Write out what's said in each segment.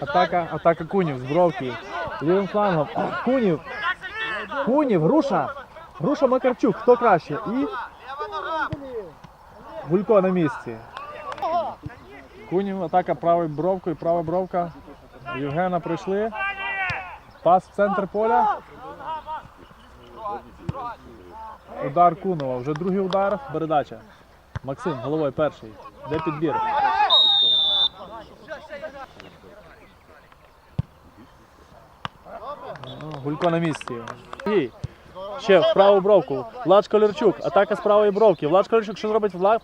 Атака, атака Кунів з бровки. Лівим флангом. Кунів. Кунів, Груша. Груша Макарчук. Хто краще? І Гулько на місці. Кунів, атака правою бровкою, права бровка. Євгена пройшли. Пас в центр поля. Удар Кунова. Вже другий удар. Передача. Максим, головою перший. Де підбір? Гулько на місці. Ще в праву бровку. Влад Колярчук. Атака з правої бровки. Влад Колярчук, що зробить Влад?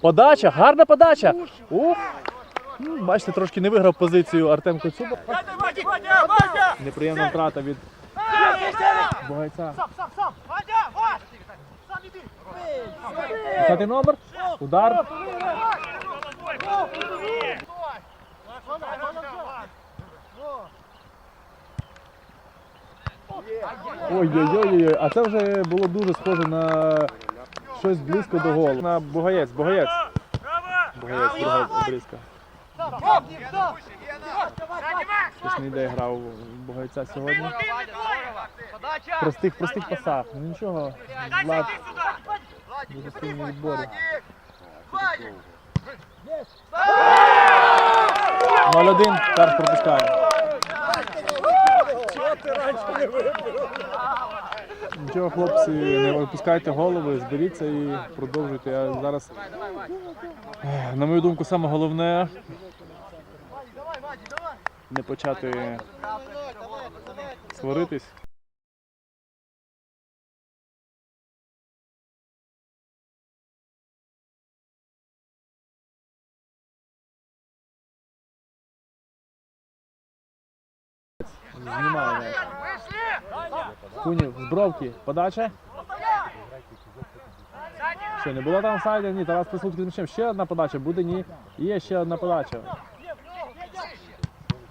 Подача, гарна подача. Ух. Ну, Бачите, трошки не виграв позицію Артем Коцюба. Неприємна втрата від Бугайця. Десятий номер. Удар. Ой-ой-ой, а це вже було дуже схоже на щось близько до голу. На Бугаєць, Бугаєць. Бугаєць, друга обрізка. Щось не йде грав Бугайця сьогодні. Простих, простих пасах. Ну нічого, Влад дуже сильні відбори. 0-1, пропускає. Нічого, хлопці, не випускайте голови, зберіться і продовжуйте. Я зараз, на мою думку, саме головне не почати сваритись. Знімає м'яч. З бровки. Подача. Що, не було там сайдер? Ні, Тарас Прислуцький з м'ячем. Ще одна подача, буде ні. Є ще одна подача.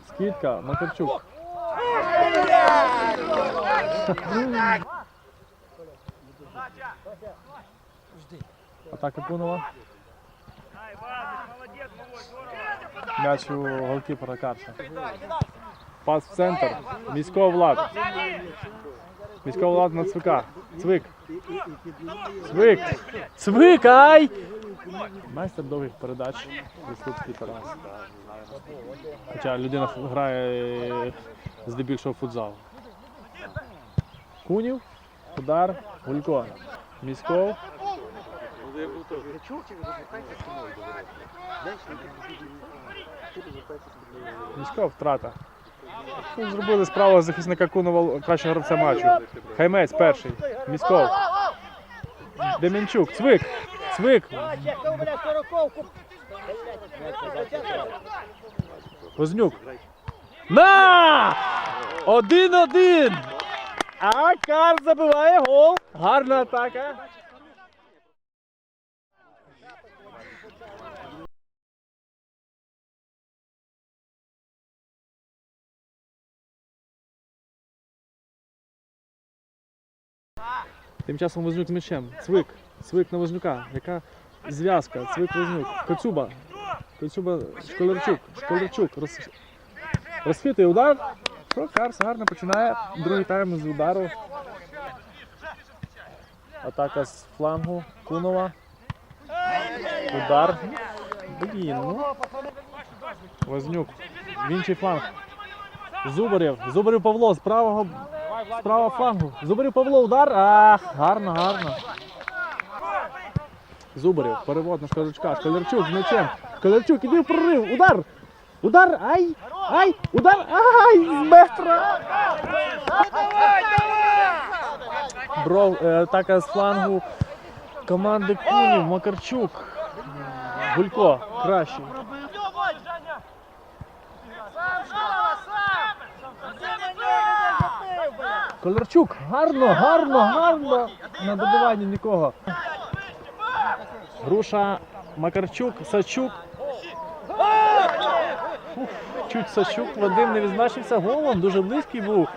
Скидка, Макарчук. Атака Кунова. М'яч у голкіпера Карша. Пас в центр. Міського влад. Міського влад на Цвика. Цвик. Цвик. Цвик, ай! Майстер довгих передач. Вислуцький Тарас. Хоча людина грає здебільшого в футзал. Кунів. Удар. Гулько. Міськов. Міськов втрата. Зробили справу захисника Кунова кращого гравця матчу. Хаймець перший. Міськов. Демінчук. Цвик. Цвик. Вознюк. На! Один-один! А Кар забиває гол. Гарна атака. Тим часом Вознюк з м'ячем. Цвик. Цвик на Вознюка. Яка зв'язка? Цвик Вознюк. Коцюба. Коцюба Школярчук. Школярчук. Роз... Розхитує удар. Карс гарно починає. Другий тайм з удару. Атака з флангу. Кунова. Удар. Блін, ну. Вознюк. В інший фланг. Зубарєв. Зубарєв Павло з правого з правого флангу. Зубарів Павло, удар. Ах, гарно, гарно. Зубарів, перевод на Шкалярчука. Шкалярчук з м'ячем. Шкалярчук, іди в прорив. Удар! Удар! Ай! Ай! Удар! Ай! З метра! Бров, е, атака з флангу команди Кунів, Макарчук. Гулько, кращий. Колярчук, гарно, гарно, гарно. На добиванні нікого. Груша, Макарчук, Сачук. Чуть Сачук, Вадим не відзначився голом, дуже близький був.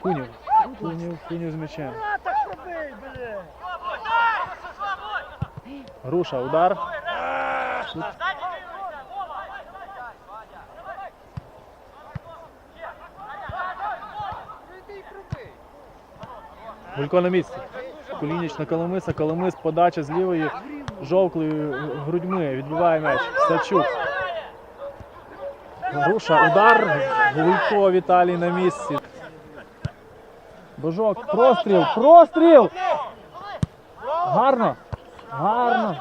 Кунів. Кунів, Кунів з м'ячем. Груша, удар. Тут Гулько на місці. Кулініч на Коломиса. Коломис подача з лівої жовклою грудьми. Відбиває м'яч. Сачук. Груша. Удар. Гулько Віталій на місці. Божок. Простріл. Простріл. Гарно. Гарно.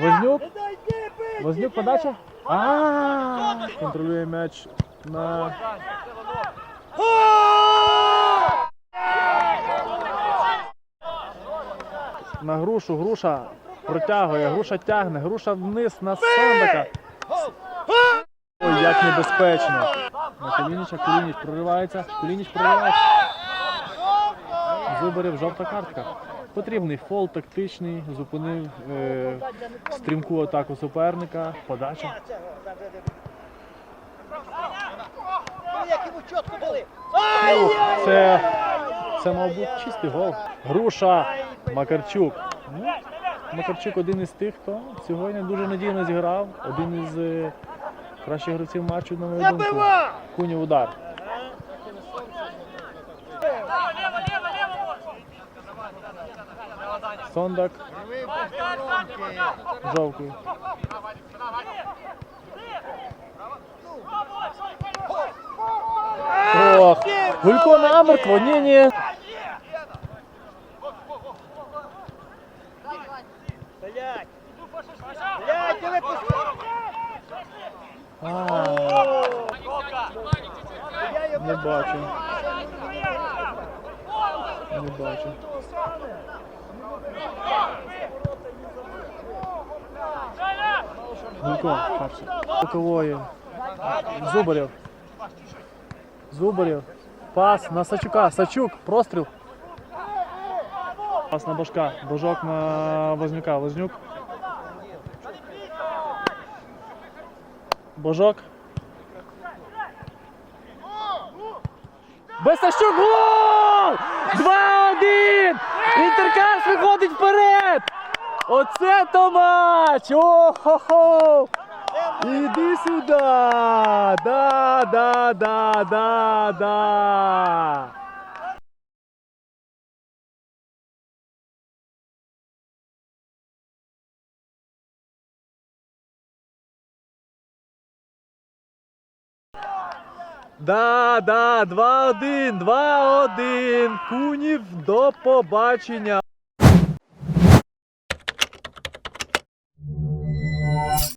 Вознюк. Вознюк подача. А, контролює м'яч на. На грушу, груша протягує, груша тягне, груша вниз на Сондака. Ой, як небезпечно. На Кулініча, Кулініч проривається, Кулініч проривається. Зубарів жовта картка. Потрібний фол тактичний, зупинив е, стрімку атаку суперника, подача. Як йому чітко були. Ух, це, це, мабуть, чистий гол. Груша Макарчук. Ну, Макарчук один із тих, хто сьогодні дуже надійно зіграв. Один із е, кращих гравців матчу, на мою думку. Кунів удар. Сондак жовтий. Ох, Гулько намертво, ні, ні. Не бачу. Не бачу. Гулько, перший. Бокової. Зубарєв. Зубарєв. Пас на Сачука. Сачук. Простріл. Пас на Божка. Божок на Вознюка. Вознюк. Божок. Бесащук гол! 2-1! Інтеркарс виходить вперед! Оце то матч! О-хо-хо! Іди сюди! Да, да, да, да, да! Да, да, 2-1, 2-1. Кунів до побачення.